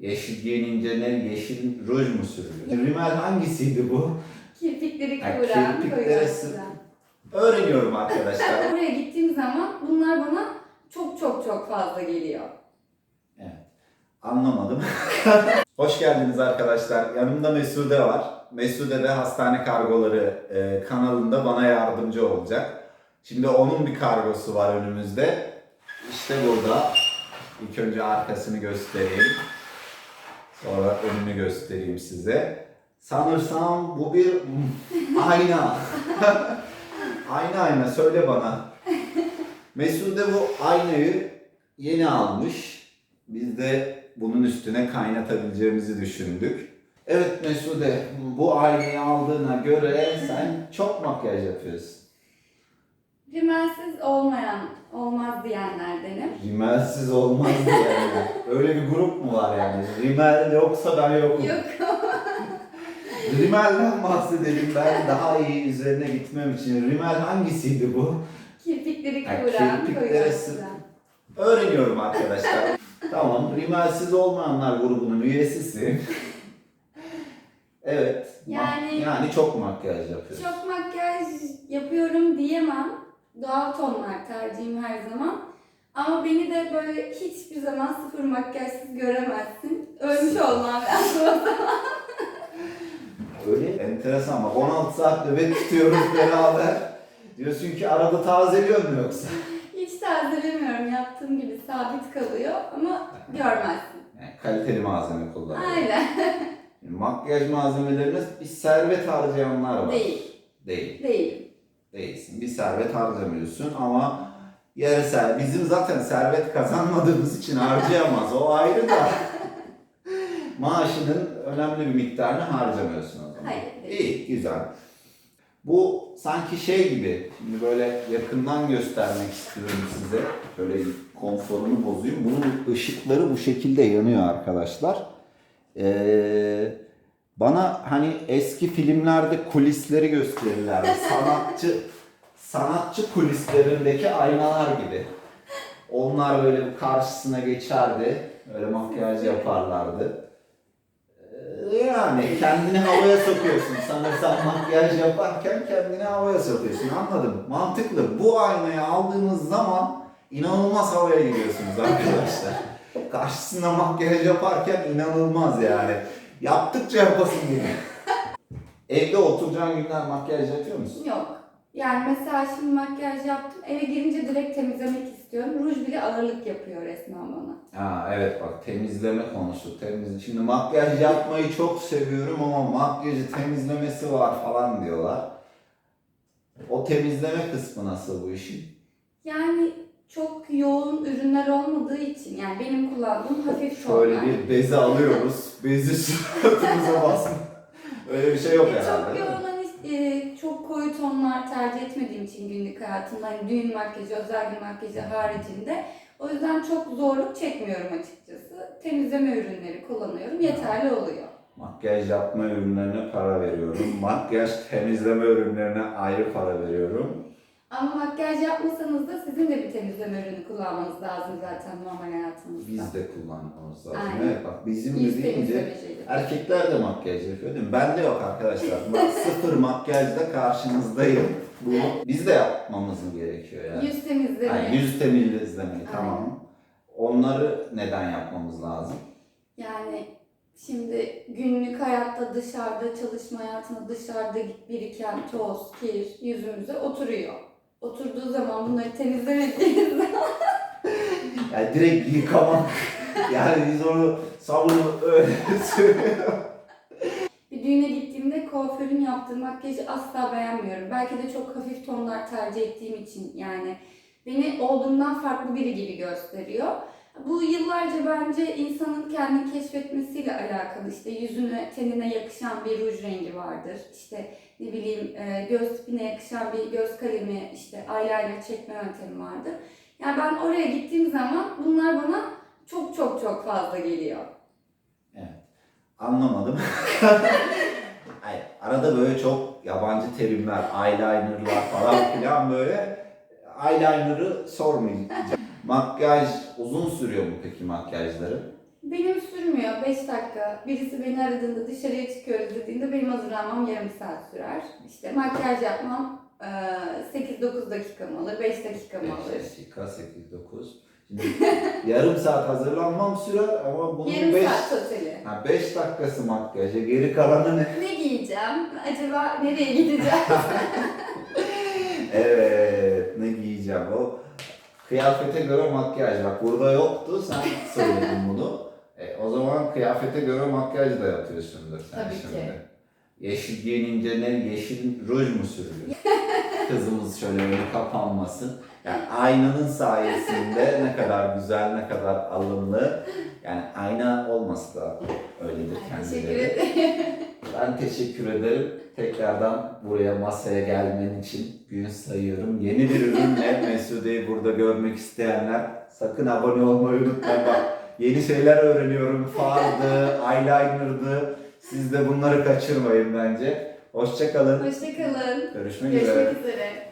Yeşil giyinince ne? Yeşil ruj mu sürülüyor? Rimel hangisiydi bu? Kirpikleri Ha, kıvıran, koyulan sı- kıvıran. Öğreniyorum arkadaşlar. Oraya gittiğim zaman bunlar bana çok çok çok fazla geliyor. Anlamadım. Hoş geldiniz arkadaşlar. Yanımda Mesude var. Mesude de Hastane Kargoları e, kanalında bana yardımcı olacak. Şimdi onun bir kargosu var önümüzde. İşte burada. İlk önce arkasını göstereyim. Sonra önünü göstereyim size. Sanırsam bu bir ayna. ayna ayna söyle bana. Mesude bu aynayı yeni almış. Biz de bunun üstüne kaynatabileceğimizi düşündük. Evet Mesude, bu aynayı aldığına göre sen çok makyaj yapıyorsun. Rimelsiz olmayan, olmaz diyenlerdenim. Rimelsiz olmaz yani. Öyle bir grup mu var yani? Rimel yoksa ben yokum. Yok. Rimel'den bahsedelim. Ben daha iyi üzerine gitmem için. Rimel hangisiydi bu? Kirpikleri Ha, kıvıran, kirpiklere koyulan sı-. Öğreniyorum arkadaşlar. tamam, Rimelsiz olmayanlar grubunun üyesisin. evet. ma- Yani- yani çok makyaj yapıyorsun. Çok makyaj yapıyorum diyemem. Doğal tonlar tercihim her zaman. Ama beni de böyle hiçbir zaman sıfır makyajsız göremezsin. Ölmüş olmam lazım. Öyle enteresan bak 16 saat nöbet tutuyoruz beraber. Diyorsun ki arada tazeliyor mu yoksa? Hiç tazelemiyorum. Yaptığım gibi sabit kalıyor ama görmezsin. Yani kaliteli malzeme kullanıyoruz. Aynen. Makyaj malzemelerine bir servet harcayanlar var. Değil. Değil. Değil. Değilsin. Bir servet harcamıyorsun ama yarı ser. Bizim zaten servet kazanmadığımız için harcayamaz. O ayrı da. Maaşının önemli bir miktarını harcamıyorsun o zaman. Hayır. Değil. İyi, güzel. Bu sanki şey gibi, şimdi böyle yakından göstermek istiyorum size. Şöyle konforunu bozayım. Bunun ışıkları bu şekilde yanıyor arkadaşlar. Ee, bana hani eski filmlerde kulisleri gösterirlerdi. Sanatçı sanatçı kulislerindeki aynalar gibi. Onlar böyle bir karşısına geçerdi. Öyle makyaj yaparlardı. Ee, Yani kendini havaya sokuyorsun. Sanırsam makyaj yaparken kendini havaya sokuyorsun. Anladım. Mantıklı. Bu aynayı aldığınız zaman inanılmaz havaya giriyorsunuz arkadaşlar. Karşısında makyaj yaparken inanılmaz yani. Yaptıkça yapasın geliyor. Evde oturacağın günler makyaj yapıyor musun? Yok. Yani mesela şimdi makyaj yaptım. Eve girince direkt temizlemek istiyorum. Ruj bile ağırlık yapıyor resmen bana. Ha evet bak temizleme konusu. Temiz. Şimdi makyaj yapmayı çok seviyorum ama makyajı temizlemesi var falan diyorlar. O temizleme kısmı nasıl bu işin? Yani çok yoğun ürünler olmadığı için yani benim kullandığım hafif tonlar. Şöyle bir bezi alıyoruz. Bezi suratımıza basma. Öyle bir şey yok E, herhalde. çok yoğun hani, e, çok koyu tonlar tercih etmediğim için günlük hayatımda hani düğün makyajı, özel gün makyajı haricinde o yüzden çok zorluk çekmiyorum açıkçası. Temizleme ürünleri kullanıyorum. Yeterli oluyor. Makyaj yapma ürünlerine para veriyorum. Makyaj temizleme ürünlerine ayrı para veriyorum. Ama makyaj yapmasanız da sizin de bir temizleme ürünü kullanmanız lazım zaten normal hayatınızda. Biz de kullanmamız lazım. Aynen. Evet bak bizim de deyince temizleme şeyleri. erkekler de makyaj yapıyor değil mi? Bende yok arkadaşlar. Bak sıfır makyajda karşınızdayım. Bu biz de yapmamız gerekiyor yani. Yüz temizleme. Yani yüz temizlemeyi tamam. Onları neden yapmamız lazım? Yani şimdi günlük hayatta dışarıda, çalışma hayatında dışarıda biriken toz, kir yüzümüze oturuyor. Oturduğu zaman bunları temizlemediğimiz zaman Yani direkt yıkamak. yani biz onu sabunu öyle bir düğüne gittiğimde kuaförün yaptığı makyajı asla beğenmiyorum. Belki de çok hafif tonlar tercih ettiğim için yani beni olduğumdan farklı biri gibi gösteriyor. Bu yıllarca bence insanın kendini keşfetmesiyle alakalı. İşte yüzüne, tenine yakışan bir ruj rengi vardır. İşte ne bileyim e, göz tipine yakışan bir göz kalemi, işte eyeliner çekme yöntemi vardır. Yani ben oraya gittiğim zaman bunlar bana çok çok çok fazla geliyor. Anlamadım. Hayır, arada böyle çok yabancı terimler, eyelinerlar falan filan böyle eyeliner'ı sormayacağım. Makyaj uzun sürüyor mu peki makyajları? Benim sürmüyor. ya 5 dakika. Birisi beni aradığında dışarıya çıkıyoruz dediğinde benim hazırlanmam yarım saat sürer. İşte makyaj yapmam eee, 8-9 dakikamı alır, 5 dakikamı 5 alır. dakika, 8, 9. Şimdi yarım saat hazırlanmam sürer ama bunun Yarım 5 saat totali. ha, beş dakikası makyaja, geri kalanı ne? Ne giyeceğim? Acaba nereye gideceğim? Evet, ne giyeceğim o? Kıyafete göre makyaj. Bak burada yoktu, sen söyledin bunu. E, o zaman kıyafete göre makyaj da yapıyorsundur sen Tabii şimdi. ki. Yeşil giyinince ne? Yeşil ruj mu sürülüyor? Kızımız şöyle önü kapanmasın. Yani aynanın sayesinde ne kadar güzel, ne kadar alımlı. Yani ayna olması da öyledir Teşekkür kendileri. ederim. Ben teşekkür ederim. Tekrardan buraya masaya gelmen için gün sayıyorum. Yeni bir ürünle Mesude'yi burada görmek isteyenler sakın abone olmayı unutmayın. Bak yeni şeyler öğreniyorum. Fardı, eyeliner'dı. Siz de bunları kaçırmayın bence. Hoşçakalın. Hoşçakalın. Görüşmek üzere. Görüşmek üzere.